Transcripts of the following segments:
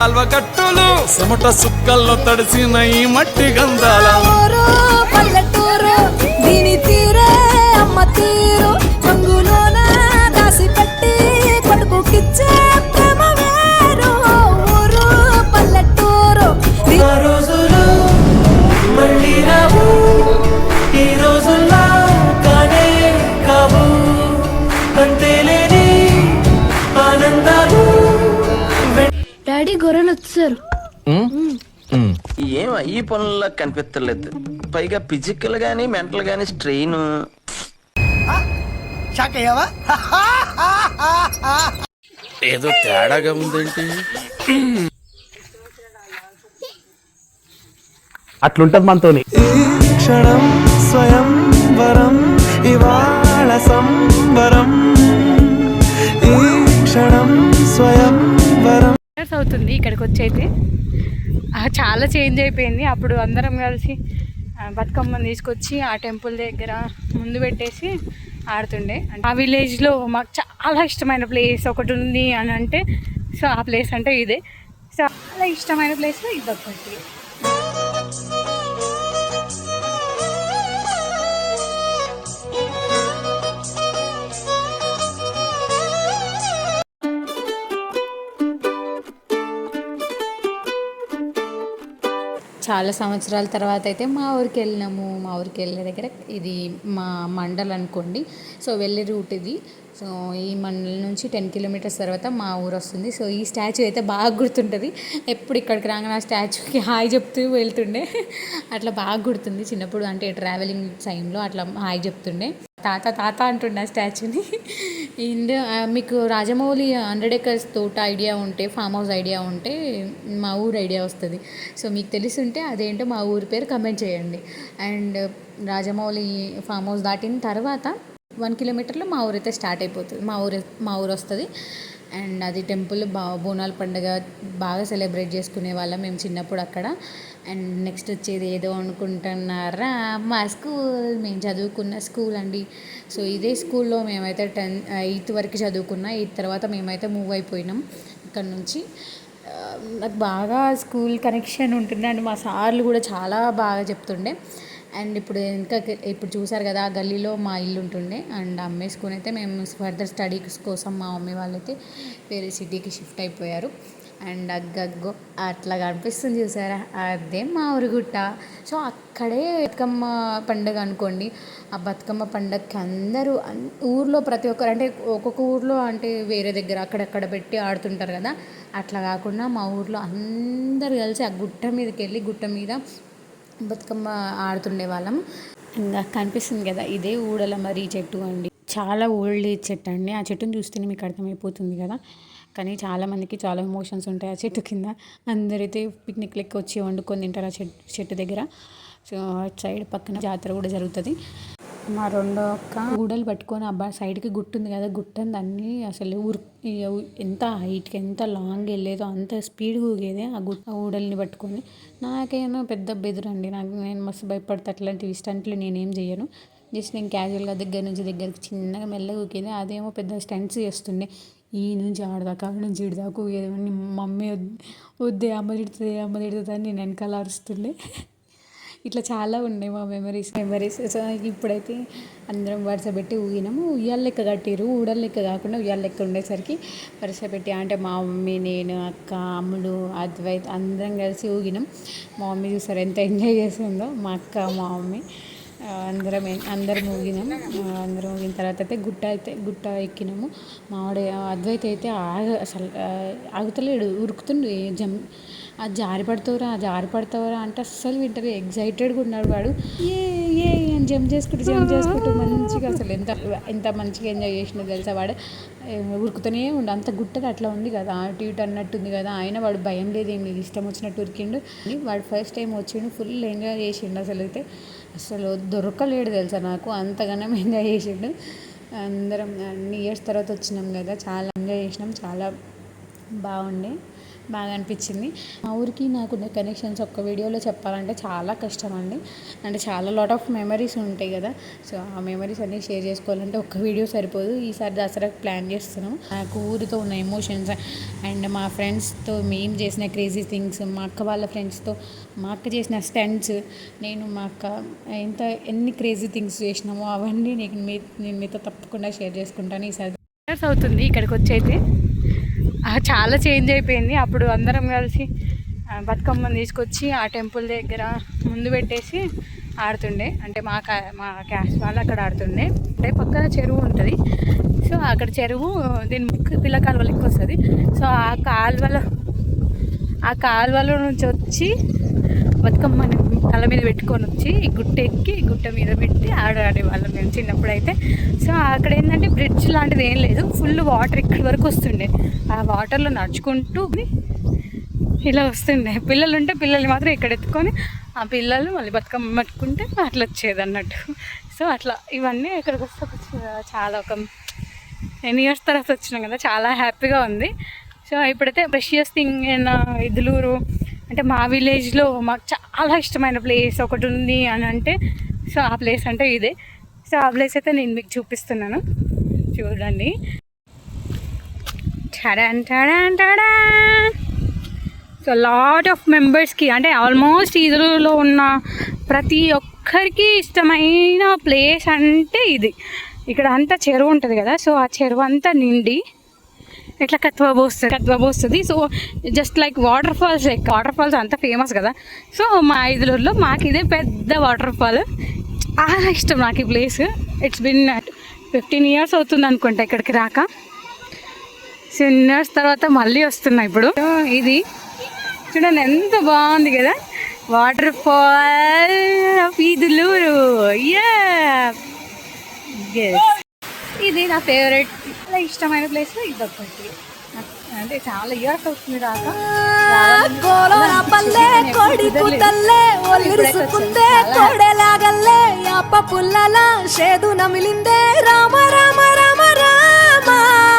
కట్టులు చెమట సుక్కల్లో తడిసిన ఈ మట్టి గంధాల. పల్లెటూరు దీని తీరే అమ్మ తీరు. రంగులోన దాసి పెట్టి కొడుకుకిచ్చే పనుల్లో కనిపించలేదు పైగా ఫిజికల్ గానీ మెంటల్ గానీ స్ట్రెయిన్. ఏదో తేడాగా ఉందేంటి అట్లుంటది మనతోని. క్షణం స్వయం వరం ఇవాళ సంబరం. ఈ క్షణం స్వయం వరం. అవుతుంది. ఇక్కడికి వచ్చైతే ఆ, చాలా చేంజ్ అయిపోయింది. అప్పుడు అందరం కలిసి బతుకమ్మని తీసుకొచ్చి ఆ టెంపుల్ దగ్గర ముందు పెట్టేసి ఆడుతుండే. ఆ విలేజ్లో మాకు చాలా ఇష్టమైన ప్లేస్ ఒకటి ఉంది అని అంటే సో ఆ ప్లేస్ అంటే ఇదే. చాలా ఇష్టమైన ప్లేస్ ఇది ఒకటి. చాలా సంవత్సరాల తర్వాత అయితే మా ఊరికి వెళ్ళినాము. మా ఊరికి వెళ్ళే దగ్గర ఇది మా మండల్ అనుకోండి. సో వెళ్ళే రూట్ ఇది. సో ఈ మండలం నుంచి టెన్ కిలోమీటర్స్ తర్వాత మా ఊరు వస్తుంది. సో ఈ స్టాచ్యూ అయితే బాగా గుర్తుంటుంది. ఎప్పుడు ఇక్కడికి రాగానే ఆ స్టాచ్యూకి హాయ్ చెప్తూ వెళ్తుండే. అట్లా బాగా గుర్తుంది. చిన్నప్పుడు అంటే ట్రావెలింగ్ టైంలో అట్లా హాయ్ చెప్తుండే. తాత తాత అంటుండే ఆ స్టాచ్యూని. అండ్ మీకు రాజమౌళి హండ్రెడ్ ఎకర్స్ తోట ఐడియా ఉంటే ఫామ్ హౌస్ ఐడియా ఉంటే మా ఊరు ఐడియా వస్తుంది. సో మీకు తెలిసుంటే అదేంటో మా ఊరి పేరు కమెంట్ చేయండి. అండ్ రాజమౌళి ఫామ్ హౌస్ దాటిన తర్వాత వన్ కిలోమీటర్లో మా ఊరు అయితే స్టార్ట్ అయిపోతుంది. మా ఊరు మా ఊరు వస్తుంది. అండ్ అది టెంపుల్ బా బోనాల పండుగ బాగా సెలబ్రేట్ చేసుకునే వాళ్ళం మేము చిన్నప్పుడు అక్కడ. అండ్ నెక్స్ట్ వచ్చేది ఏదో అనుకుంటున్నారా? మా స్కూల్ మేము చదువుకున్న స్కూల్ అండి. సో ఇదే స్కూల్లో మేమైతే టెన్ ఎయిత్ వరకు చదువుకున్నా ఎయిత్ తర్వాత మేమైతే మూవ్ అయిపోయినాం ఇక్కడ నుంచి. నాకు బాగా స్కూల్ కనెక్షన్ ఉంటుండే అండ్ మా సార్లు కూడా చాలా బాగా చెప్తుండే. అండ్ ఇప్పుడు ఇంకా ఇప్పుడు చూసారు కదా ఆ గల్లీలో మా ఇల్లు ఉంటుండే. అండ్ అమ్మేసుకుని అయితే మేము ఫర్దర్ స్టడీస్ కోసం మా మమ్మీ వాళ్ళైతే వేరే సిటీకి షిఫ్ట్ అయిపోయారు. అండ్ అగ్గగ్గో అట్లా కనిపిస్తుంది చూసారా? అదే మా ఊరుగుట్ట. సో అక్కడే బతుకమ్మ పండుగ అనుకోండి ఆ బతుకమ్మ పండగకి అందరూ ఊర్లో ప్రతి ఒక్కరు అంటే ఒక్కొక్క ఊర్లో అంటే వేరే దగ్గర అక్కడక్కడ పెట్టి ఆడుతుంటారు కదా. అట్లా కాకుండా మా ఊర్లో అందరు కలిసి ఆ గుట్ట మీదకి వెళ్ళి గుట్ట మీద బతుకమ్మ ఆడుతుండే వాళ్ళం. ఇంకా కనిపిస్తుంది కదా ఇదే ఊడల మర్రి చెట్టు అండి. చాలా ఓల్డ్ ఏజ్ చెట్టు అండి. ఆ చెట్టుని చూస్తేనే మీకు అర్థమైపోతుంది కదా. కానీ చాలామందికి చాలా ఎమోషన్స్ ఉంటాయి ఆ చెట్టు కింద. అందరైతే పిక్నిక్ లెక్క వచ్చి వండుకొని తింటారు ఆ చెట్టు చెట్టు దగ్గర. సో అటు సైడ్ పక్కన జాతర కూడా జరుగుతుంది. మా రెండో అక్క ఊడలు పట్టుకొని అబ్బా సైడ్కి గుట్ట ఉంది కదా గుట్టంది అన్నీ అసలు ఊరు ఎంత హైట్కి ఎంత లాంగ్ వెళ్ళేదో అంత స్పీడ్గా ఊగేదే ఆ గుట్ట ఆ ఊడల్ని పట్టుకొని. నాకేమో పెద్ద బెదురండి నాకు నేను మస్తు భయపడతా అట్లాంటివి స్టంట్లు నేనేం చేయను. జస్ట్ నేను క్యాజువల్గా దగ్గర నుంచి దగ్గరికి చిన్నగా మెల్లగా ఊకేది అదేమో పెద్ద స్టంట్స్ చేస్తుండే. ఈ నుంచి ఆడదాకా ఆడ నుంచి ఇడదాకా ఊగేది మమ్మీ వద్దు వద్దే అమ్మ తిడుతుంది అమ్మ తిడుతుంది అని నేను వెనకాల అరుస్తుండే. ఇట్లా చాలా ఉన్నాయి మా మెమరీస్ మెమరీస్ సో ఇప్పుడైతే అందరం వరుస పెట్టి ఊగినాము. ఉయ్యాల లెక్క కట్టిరు ఊడల లెక్క కాకుండా ఉయ్యాల లెక్క ఉండేసరికి వరుస పెట్టి అంటే మా మమ్మీ నేను అక్క అమ్ముడు అద్వైత్ అందరం కలిసి ఊగినాం. మా మమ్మీ చూసారు ఎంత ఎంజాయ్ చేసిందో? మా అక్క మా మమ్మీ అందరం అందరం ఊగినాం. అందరం ఊగిన తర్వాత అయితే గుట్ట అయితే గుట్ట ఎక్కినాము. మావాడు అద్వైత్ అయితే ఆగ అసలు ఆగుతలేడు ఉరుకుతుండు జం ఆ జారి పడతావురా జారి పడతావురా అంటే అస్సలు వింటారు. ఎగ్జైటెడ్గా ఉన్నాడు వాడు. ఏ ఏ అని జంప్ చేసుకుంటూ జంప్ చేసుకుంటూ మంచిగా అసలు ఎంత ఎంత మంచిగా ఎంజాయ్ చేసినా తెలుసా వాడు? ఏ, ఉరుకుతూనే ఉండు. అంత గుట్టది అట్లా ఉంది కదా. అటు ఇటు అన్నట్టుంది కదా. ఆయన వాడు భయం లేదు ఏం లేదు. ఇష్టం వచ్చినట్టు ఉరికిండు. వాడు ఫస్ట్ టైం వచ్చిండు ఫుల్ ఎంజాయ్ చేసిండు అసలు అయితే. అసలు దొరకలేడు తెలుసా నాకు. అంతగానం ఎంజాయ్ చేసిండు. అందరం అన్ని ఇయర్స్ తర్వాత వచ్చినాం కదా. చాలా ఎంజాయ్ చేసినాం. చాలా బాగుండే. బాగా అనిపించింది. మా ఊరికి నాకున్న కనెక్షన్స్ ఒక్క వీడియోలో చెప్పాలంటే చాలా కష్టం అండి అంటే చాలా లాట్ ఆఫ్ మెమరీస్ ఉంటాయి కదా. సో ఆ మెమరీస్ అన్నీ షేర్ చేసుకోవాలంటే ఒక్క వీడియో సరిపోదు. ఈసారి దసరాకి ప్లాన్ చేస్తున్నాం. నాకు ఊరితో ఉన్న ఎమోషన్స్ అండ్ మా ఫ్రెండ్స్తో మేము చేసిన క్రేజీ థింగ్స్ మా అక్క వాళ్ళ ఫ్రెండ్స్తో మా అక్క చేసిన స్టంట్స్ నేను మా అక్క ఎంత ఎన్ని క్రేజీ థింగ్స్ చేసినామో అవన్నీ నేను మీ నేను మీతో తప్పకుండా షేర్ చేసుకుంటాను ఈసారి. అవుతుంది. ఇక్కడికి వచ్చి అయితే చాలా చేంజ్ అయిపోయింది. అప్పుడు అందరం కలిసి బతుకమ్మను బతుకమ్మని తీసుకొచ్చి ఆ టెంపుల్ దగ్గర ముందు పెట్టేసి ఆడుతుండే. అంటే మా కా మా క్యాస్ట్ వాళ్ళు అక్కడ ఆడుతుండే. అంటే పక్కన చెరువు ఉంటుంది. సో అక్కడ చెరువు దీని ముక్కు పిల్ల కాలువ వస్తుంది. సో ఆ కాలువలో ఆ కాలువలో నుంచి వచ్చి బతుకమ్మని తల మీద పెట్టుకొని వచ్చి గుట్ట ఎక్కి గుట్ట మీద పెట్టి ఆడాడే వాళ్ళం మేము చిన్నప్పుడు అయితే సో అక్కడ ఏంటంటే బ్రిడ్జ్ లాంటిది ఏం లేదు. ఫుల్ వాటర్ ఇక్కడి వరకు వస్తుండే. ఆ వాటర్లో నడుచుకుంటూ ఇలా వస్తుండే. పిల్లలు ఉంటే పిల్లల్ని మాత్రం ఇక్కడ ఎత్తుకొని ఆ పిల్లలు మళ్ళీ బతుకమ్మ పట్టుకుంటే అట్లా వచ్చేది అన్నట్టు. సో అట్లా ఇవన్నీ ఇక్కడికి వస్తే చాలా ఒక ఎన్ని ఇయర్స్ తర్వాత వచ్చినాం కదా చాలా హ్యాపీగా ఉంది. సో ఇప్పుడైతే ప్రెషియస్ థింగ్ అయిన ఇదులూరు అంటే మా విలేజ్లో మాకు చాలా ఇష్టమైన ప్లేస్ ఒకటి ఉంది అని అంటే సో ఆ ప్లేస్ అంటే ఇదే. సో ఆ ప్లేస్ అయితే నేను మీకు చూపిస్తున్నాను. చూడండి. Tada tada tada. So lot of మెంబర్స్కి అంటే ఆల్మోస్ట్ ఇదులో ఉన్న ప్రతి ఒక్కరికి ఇష్టమైన ప్లేస్ అంటే ఇది. ఇక్కడ అంతా చెరువు ఉంటుంది కదా సో ఆ చెరువు అంతా నిండి ఇట్లా కత్వ పోస్తుంది? కత్వ పోస్తుంది. So just like water falls like water falls అంతా ఫేమస్ కదా. సో మా ఐదులూరులో మాకు ఇదే పెద్ద వాటర్ ఫాల్ చాలా ఇష్టం నాకు ఈ place it's been fifteen years అవుతుంది అనుకుంటా ఇక్కడికి రాక. సెవెన్ ఇయర్స్ తర్వాత మళ్ళీ వస్తున్నా ఇప్పుడు. ఇది చూడండి ఎంత బాగుంది కదా. Water fall Eduluru Yes. ఇది నా ఫేవరెట్ ఇష్టమైన ప్లేస్ ఇది ఒకటి. నాకు అంటే చాలా ఇయర్స్ అవుతుంది రాక. కోలోన పల్లె కోడి కూతల్లే ఒలిరుసుకుందే కోడెలాగల్లే యాప పుల్లల షేదు నమిలిందే రామ రామ రామ రామ.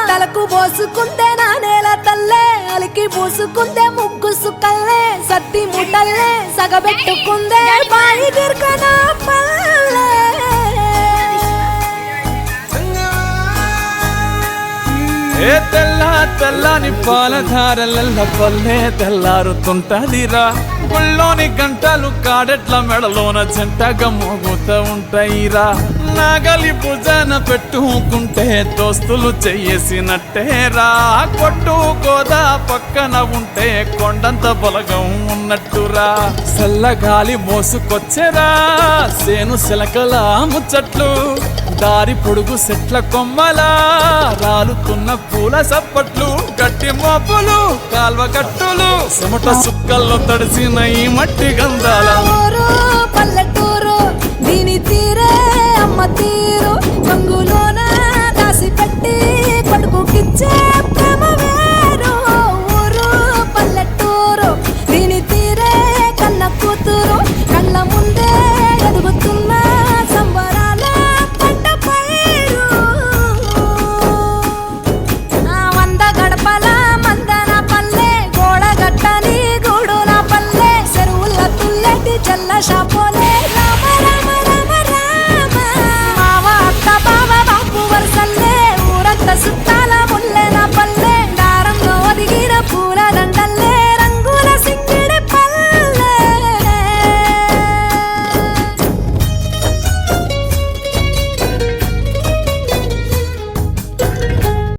తలకు పోసుకుందే నా నేల తల్లే అలికి పూసుకుందే ముగ్గు సుక్కల్లే సత్తి ముట్టల్లే సగబెట్టుకుందే బాయి దిర్కన పల్లె ఏ తెల్ల తెల్లని పాలధారలల్ల పల్లె తెల్లారుతుంటదిరా. గుళ్ళోని గంటలు కాడెట్ల మెడలోన జంటగా మోగుతూ ఉంటాయిరా. నాగలి భుజాన పెట్టుకుంటే దోస్తులు చెయ్యేసినట్టేరా కొట్టు గోదా పక్కన ఉంటే కొండంత బలగం ఉన్నట్టురా. చల్లగాలి మోసుకొచ్చేరా. సేను శిలకలా ముచ్చట్లు. దారి పొడుగు సెట్ల కొమ్మలా రాలుతున్న పూల సప్పట్లు గట్టి మోపులు కాల్వ కట్టులు చెమట సుక్కల్లో తడిసిన ఈ మట్టి గంధాల. పల్లెటూరు